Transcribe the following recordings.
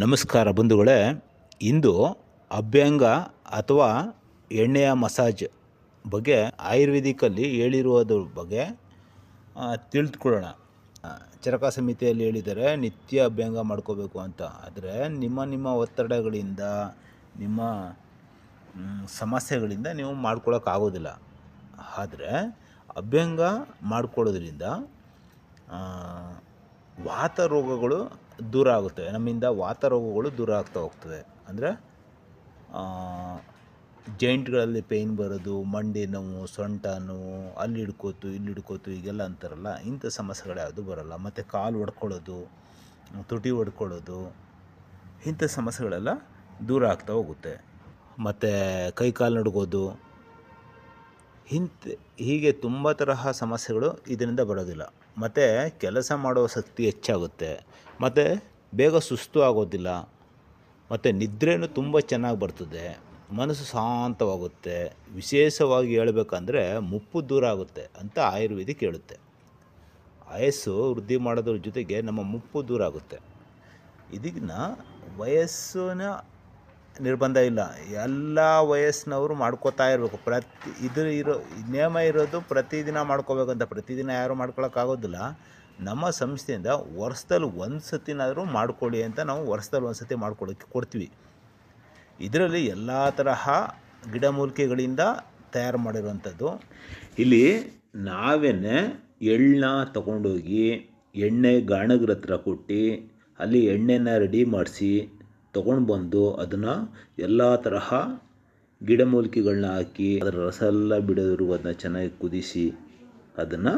ನಮಸ್ಕಾರ ಬಂಧುಗಳೇ, ಇಂದು ಅಭ್ಯಂಗ ಅಥವಾ ಎಣ್ಣೆಯ ಮಸಾಜ್ ಬಗ್ಗೆ ಆಯುರ್ವೇದಿಕಲ್ಲಿ ಹೇಳಿರುವುದ್ರ ಬಗ್ಗೆ ತಿಳಿದುಕೊಳ್ಳೋಣ. ಚರಕ ಸಮಿತಿಯಲ್ಲಿ ಹೇಳಿದರೆ ನಿತ್ಯ ಅಭ್ಯಂಗ ಮಾಡ್ಕೋಬೇಕು ಅಂತ. ಆದರೆ ನಿಮ್ಮ ನಿಮ್ಮ ಒತ್ತಡಗಳಿಂದ, ನಿಮ್ಮ ಸಮಸ್ಯೆಗಳಿಂದ ನೀವು ಮಾಡ್ಕೊಳ್ಳೋಕ್ಕಾಗೋದಿಲ್ಲ ಆದರೆ ಅಭ್ಯಂಗ ಮಾಡ್ಕೊಳ್ಳೋದ್ರಿಂದ ವಾತ ರೋಗಗಳು ದೂರ ಆಗುತ್ತೆ. ನಮ್ಮಿಂದ ವಾತ ರೋಗಗಳು ದೂರ ಆಗ್ತಾ ಹೋಗ್ತದೆ. ಅಂದರೆ ಜಾಯಿಂಟ್ಗಳಲ್ಲಿ ಪೇಯ್ನ್ ಬರೋದು, ಮಂಡಿ ನೋವು, ಸೊಂಟ ನೋವು, ಅಲ್ಲಿ ಹಿಡ್ಕೋತು, ಇಲ್ಲಿ ಹಿಡ್ಕೋತು ಈಗೆಲ್ಲ ಅಂತಾರಲ್ಲ, ಇಂಥ ಸಮಸ್ಯೆಗಳು ಯಾವುದು ಬರೋಲ್ಲ. ಮತ್ತು ಕಾಲು ಒಡ್ಕೊಳ್ಳೋದು, ತುಟಿ ಹೊಡ್ಕೊಳ್ಳೋದು ಇಂಥ ಸಮಸ್ಯೆಗಳೆಲ್ಲ ದೂರ ಆಗ್ತಾ ಹೋಗುತ್ತೆ. ಮತ್ತು ಕೈ ಕಾಲು ನಡುಗೋದು ಇಂಥ ಹೀಗೆ ತುಂಬ ತರಹ ಸಮಸ್ಯೆಗಳು ಇದರಿಂದ ಬರೋದಿಲ್ಲ. ಮತ್ತು ಕೆಲಸ ಮಾಡುವ ಶಕ್ತಿ ಹೆಚ್ಚಾಗುತ್ತೆ. ಮತ್ತು ಬೇಗ ಸುಸ್ತು ಆಗೋದಿಲ್ಲ. ಮತ್ತು ನಿದ್ರೆಯೂ ತುಂಬ ಚೆನ್ನಾಗಿ ಬರ್ತದೆ. ಮನಸ್ಸು ಶಾಂತವಾಗುತ್ತೆ. ವಿಶೇಷವಾಗಿ ಹೇಳಬೇಕಂದ್ರೆ ಮುಪ್ಪು ದೂರ ಆಗುತ್ತೆ ಅಂತ ಆಯುರ್ವೇದಿಕ್ ಹೇಳುತ್ತೆ. ವಯಸ್ಸು ವೃದ್ಧಿ ಮಾಡೋದ್ರ ಜೊತೆಗೆ ನಮ್ಮ ಮುಪ್ಪು ದೂರ ಆಗುತ್ತೆ. ಇದನ್ನ ವಯಸ್ಸಿನ ನಿರ್ಬಂಧ ಇಲ್ಲ. ಎಲ್ಲ ವಯಸ್ಸಿನವರು ಮಾಡ್ಕೋತಾ ಇರಬೇಕು. ಪ್ರತಿ ಇದು ಇರೋ ನಿಯಮ ಇರೋದು ಪ್ರತಿದಿನ ಮಾಡ್ಕೋಬೇಕಂತ ಪ್ರತಿದಿನ ಯಾರು ಮಾಡ್ಕೊಳಕ್ಕಾಗೋದಿಲ್ಲ. ನಮ್ಮ ಸಂಸ್ಥೆಯಿಂದ ವರ್ಷದಲ್ಲಿ ಒಂದು ಸತಿನಾದರೂ ಮಾಡ್ಕೊಳ್ಳಿ ಅಂತ ನಾವು ವರ್ಷದಲ್ಲಿ ಒಂದು ಸತಿ ಮಾಡ್ಕೊಳ್ಳೋಕ್ಕೆ ಕೊಡ್ತೀವಿ. ಇದರಲ್ಲಿ ಎಲ್ಲ ತರಹ ಗಿಡಮೂಲಿಕೆಗಳಿಂದ ತಯಾರು ಮಾಡಿರುವಂಥದ್ದು. ಇಲ್ಲಿ ನಾವೇನೆ ಎಳ್ಳನ್ನ ತಗೊಂಡೋಗಿ ಎಣ್ಣೆ ಗಾಣಗ್ರ ಹತ್ರ ಕೊಟ್ಟು ಅಲ್ಲಿ ಎಣ್ಣೆನ ರೆಡಿ ಮಾಡಿಸಿ ತೊಗೊಂಡು ಬಂದು ಅದನ್ನು ಎಲ್ಲ ತರಹ ಗಿಡಮೂಲಿಕೆಗಳನ್ನ ಹಾಕಿ ಅದರ ರಸ ಎಲ್ಲ ಅದನ್ನ ಚೆನ್ನಾಗಿ ಕುದಿಸಿ ಅದನ್ನು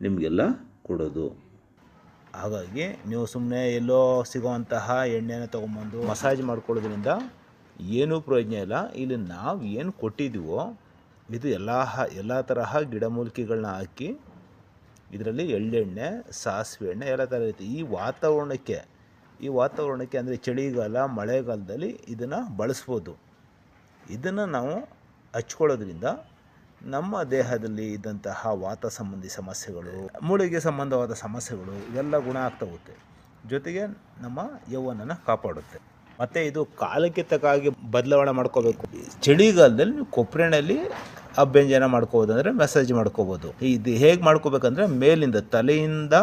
ನಿಮಗೆಲ್ಲ ಕೊಡೋದು. ಹಾಗಾಗಿ ನೀವು ಸುಮ್ಮನೆ ಎಲ್ಲೋ ಸಿಗೋವಂತಹ ಎಣ್ಣೆನ ತೊಗೊಂಬಂದು ಮಸಾಜ್ ಮಾಡ್ಕೊಳ್ಳೋದ್ರಿಂದ ಏನೂ ಪ್ರಯೋಜನ ಇಲ್ಲ. ಇಲ್ಲಿ ನಾವು ಏನು ಕೊಟ್ಟಿದ್ದೀವೋ ಇದು ಎಲ್ಲ ಎಲ್ಲ ತರಹ ಗಿಡಮೂಲಿಕೆಗಳನ್ನ ಹಾಕಿ ಇದರಲ್ಲಿ ಎಳ್ಳೆಣ್ಣೆ, ಸಾಸಿವೆ ಎಣ್ಣೆ, ಎಲ್ಲ ಥರ ಇರುತ್ತೆ. ಈ ವಾತಾವರಣಕ್ಕೆ ಈ ವಾತಾವರಣಕ್ಕೆ ಅಂದರೆ ಚಳಿಗಾಲ, ಮಳೆಗಾಲದಲ್ಲಿ ಇದನ್ನು ಬಳಸ್ಬೋದು. ಇದನ್ನು ನಾವು ಹಚ್ಕೊಳ್ಳೋದ್ರಿಂದ ನಮ್ಮ ದೇಹದಲ್ಲಿ ಇದ್ದಂತಹ ವಾತ ಸಂಬಂಧಿ ಸಮಸ್ಯೆಗಳು, ಮೂಳೆಗೆ ಸಂಬಂಧವಾದ ಸಮಸ್ಯೆಗಳು ಇವೆಲ್ಲ ಗುಣ ಆಗ್ತಾ ಹೋಗುತ್ತೆ. ಜೊತೆಗೆ ನಮ್ಮ ಯೌವನನ ಕಾಪಾಡುತ್ತೆ. ಮತ್ತು ಇದು ಕಾಲಕ್ಕೆ ತಕ್ಕಾಗಿ ಬದಲಾವಣೆ ಮಾಡ್ಕೋಬೇಕು. ಚಳಿಗಾಲದಲ್ಲಿ ನೀವು ಕೊಪ್ಪರೆಣ್ಣೆಯಲ್ಲಿ ಅಭ್ಯಂಜನ ಮಾಡ್ಕೋಬೋದು ಅಂದರೆ ಮೆಸೇಜ್ ಮಾಡ್ಕೋಬೋದು ಇದು ಹೇಗೆ ಮಾಡ್ಕೋಬೇಕಂದ್ರೆ ಮೇಲಿಂದ ತಲೆಯಿಂದ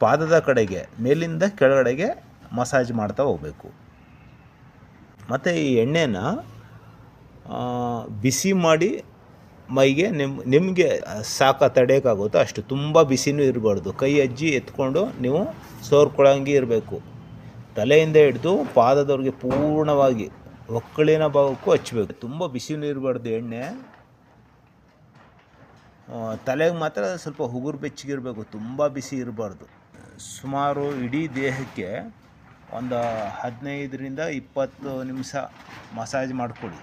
ಪಾದದ ಕಡೆಗೆ, ಮೇಲಿಂದ ಕೆಳಗಡೆಗೆ ಮಸಾಜ್ ಮಾಡ್ತಾ ಹೋಗಬೇಕು. ಮತ್ತು ಈ ಎಣ್ಣೆನ ಬಿಸಿ ಮಾಡಿ ಮೈಗೆ ನಿಮ್ಮ ನಿಮಗೆ ಸಾಕ ತಡೆಯೋಕ್ಕಾಗುತ್ತೋ ಅಷ್ಟು ತುಂಬ ಬಿಸಿನೂ ಇರಬಾರ್ದು. ಕೈ ಅಜ್ಜಿ ಎತ್ಕೊಂಡು ನೀವು ಸೋರ್ಕೊಳ್ಳೋಂಗೆ ಇರಬೇಕು. ತಲೆಯಿಂದ ಹಿಡಿದು ಪಾದದವ್ರಿಗೆ ಪೂರ್ಣವಾಗಿ ಒಕ್ಕಳಿನ ಭಾಗಕ್ಕೂ ಹಚ್ಚಬೇಕು ತುಂಬ ಬಿಸಿನೂ ಇರಬಾರ್ದು ಎಣ್ಣೆ. ತಲೆಗೆ ಮಾತ್ರ ಸ್ವಲ್ಪ ಹುಗುರು ಬೆಚ್ಚಗಿರಬೇಕು, ತುಂಬ ಬಿಸಿ ಇರಬಾರ್ದು. ಸುಮಾರು ಇಡೀ ದೇಹಕ್ಕೆ ಒಂದು ಹದಿನೈದರಿಂದ ಇಪ್ಪತ್ತು ನಿಮಿಷ ಮಸಾಜ್ ಮಾಡಿಕೊಡಿ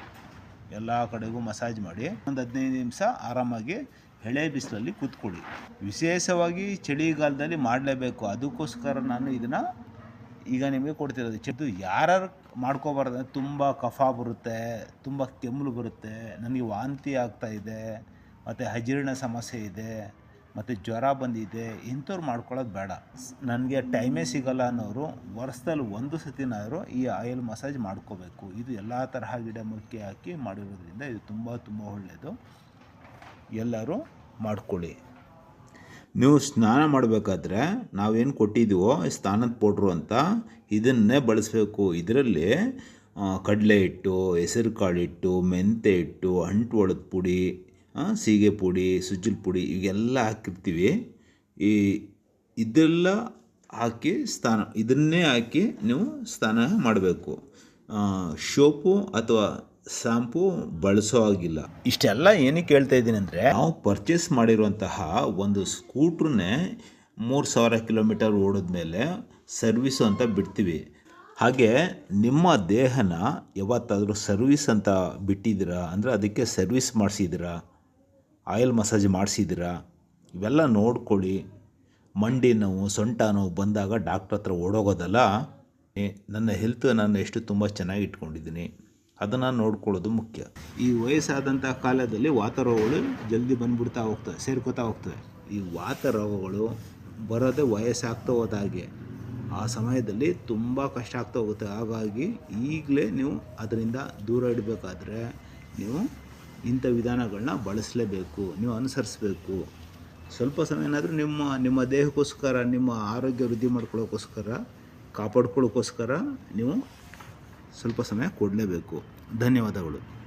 ಎಲ್ಲ ಕಡೆಗೂ ಮಸಾಜ್ ಮಾಡಿ, ಒಂದು ಹದಿನೈದು ನಿಮಿಷ ಆರಾಮಾಗಿ ಎಳೆ ಬಿಸಿಲಲ್ಲಿ ಕೂತ್ಕೊಳ್ಳಿ. ವಿಶೇಷವಾಗಿ ಚಳಿಗಾಲದಲ್ಲಿ ಮಾಡಲೇಬೇಕು, ಅದಕ್ಕೋಸ್ಕರ ನಾನು ಇದನ್ನು ಈಗ ನಿಮಗೆ ಕೊಡ್ತಿರೋದು. ಚದು ಯಾರು ಮಾಡ್ಕೋಬಾರ್ದು ತುಂಬ ಕಫ ಬರುತ್ತೆ, ತುಂಬ ಕೆಮ್ಮಲು ಬರುತ್ತೆ, ನನಗೆ ವಾಂತಿ ಆಗ್ತಾ ಇದೆ ಮತ್ತು ಹಜೀರ್ಣ ಸಮಸ್ಯೆ ಇದೆ, ಮತ್ತು ಜ್ವರ ಬಂದಿದೆ, ಇಂಥವ್ರು ಮಾಡ್ಕೊಳ್ಳೋದು ಬೇಡ. ನನಗೆ ಟೈಮೇ ಸಿಗಲ್ಲ ಅನ್ನೋರು ವರ್ಷದಲ್ಲಿ ಒಂದು ಸತಿನಾದರೂ ಈ ಆಯಿಲ್ ಮಸಾಜ್ ಮಾಡ್ಕೋಬೇಕು. ಇದು ಎಲ್ಲ ತರಹ ಗಿಡಮೂಲಿಕೆ ಹಾಕಿ ಮಾಡಿರೋದ್ರಿಂದ ಇದು ತುಂಬ ತುಂಬ ಒಳ್ಳೆಯದು ಎಲ್ಲರೂ ಮಾಡ್ಕೊಳ್ಳಿ. ನೀವು ಸ್ನಾನ ಮಾಡಬೇಕಾದ್ರೆ ನಾವೇನು ಕೊಟ್ಟಿದ್ದೀವೋ ಸ್ನಾನದ ಪೌಡ್ರು ಅಂತ ಇದನ್ನೇ ಬಳಸಬೇಕು. ಇದರಲ್ಲಿ ಕಡಲೆ ಹಿಟ್ಟು ಹೆಸರು ಕಾಳು ಹಿಟ್ಟು ಮೆಂತೆ ಹಿಟ್ಟು, ಅಂಟು ಒಳದ ಪುಡಿ ಸೀಗೆ ಪುಡಿ, ಸುಜ್ಜಲ್ ಪುಡಿ ಇವೆಲ್ಲ ಹಾಕಿರ್ತೀವಿ. ಈ, ಇದೆಲ್ಲ ಹಾಕಿ ಸ್ನಾನ ಇದನ್ನೇ ಹಾಕಿ ನೀವು ಸ್ನಾನ ಮಾಡಬೇಕು. ಶೋಪು ಅಥವಾ ಶಾಂಪು ಬಳಸೋ ಆಗಿಲ್ಲ ಇಷ್ಟೆಲ್ಲ ಏನಕ್ಕೆ ಹೇಳ್ತಾ ಇದ್ದೀನಿ ಅಂದರೆ, ನಾವು ಪರ್ಚೇಸ್ ಮಾಡಿರುವಂತಹ ಒಂದು ಸ್ಕೂಟ್ರನ್ನೇ ಮೂರು ಸಾವಿರ ಕಿಲೋಮೀಟರ್ ಓಡಿದ್ಮೇಲೆ ಸರ್ವಿಸ್ ಅಂತ ಬಿಡ್ತೀವಿ. ಹಾಗೆ ನಿಮ್ಮ ದೇಹನ ಯಾವತ್ತಾದರೂ ಸರ್ವಿಸ್ ಅಂತ ಬಿಟ್ಟಿದ್ದೀರಾ? ಅಂದರೆ ಅದಕ್ಕೆ ಸರ್ವಿಸ್ ಮಾಡಿಸಿದ್ದೀರಾ? ಆಯಿಲ್ ಮಸಾಜ್ ಮಾಡಿಸಿದ್ದೀರಾ? ಇವೆಲ್ಲ ನೋಡ್ಕೊಳ್ಳಿ. ಮಂಡಿ ನೋವು, ಸೊಂಟ ನೋವು ಬಂದಾಗ ಡಾಕ್ಟ್ರ್ ಹತ್ರ ಓಡೋಗೋದಲ್ಲ? ನನ್ನ ಹೆಲ್ತ್ ನಾನು ಎಷ್ಟು ತುಂಬ ಚೆನ್ನಾಗಿ ಇಟ್ಕೊಂಡಿದ್ದೀನಿ. ಅದನ್ನು ನೋಡ್ಕೊಳ್ಳೋದು ಮುಖ್ಯ. ಈ ವಯಸ್ಸಾದಂಥ ಕಾಲದಲ್ಲಿ ವಾತ ರೋಗಗಳು ಜಲ್ದಿ ಬಂದ್ಬಿಡ್ತಾ ಹೋಗ್ತವೆ, ಸೇರ್ಕೋತಾ ಹೋಗ್ತವೆ. ಈ ವಾತ ರೋಗಗಳು ಬರೋದೇ ವಯಸ್ಸಾಗ್ತಾ ಹೋದಾಗೆ ಆ ಸಮಯದಲ್ಲಿ ತುಂಬ ಕಷ್ಟ ಆಗ್ತಾ ಹೋಗುತ್ತೆ. ಹಾಗಾಗಿ ಈಗಲೇ ನೀವು ಅದರಿಂದ ದೂರ ಇಡಬೇಕಾದ್ರೆ ನೀವು ಇಂಥ ವಿಧಾನಗಳನ್ನ ಬಳಸಲೇಬೇಕು, ನೀವು ಅನುಸರಿಸಬೇಕು. ಸ್ವಲ್ಪ ಸಮಯ ಏನಾದರೂ ನಿಮ್ಮ ನಿಮ್ಮ ದೇಹಕ್ಕೋಸ್ಕರ, ನಿಮ್ಮ ಆರೋಗ್ಯ ವೃದ್ಧಿ ಮಾಡ್ಕೊಳ್ಳೋಕ್ಕೋಸ್ಕರ, ಕಾಪಾಡ್ಕೊಳ್ಳೋಕ್ಕೋಸ್ಕರ ನೀವು ಸ್ವಲ್ಪ ಸಮಯ ಕೊಡಲೇಬೇಕು. ಧನ್ಯವಾದಗಳು.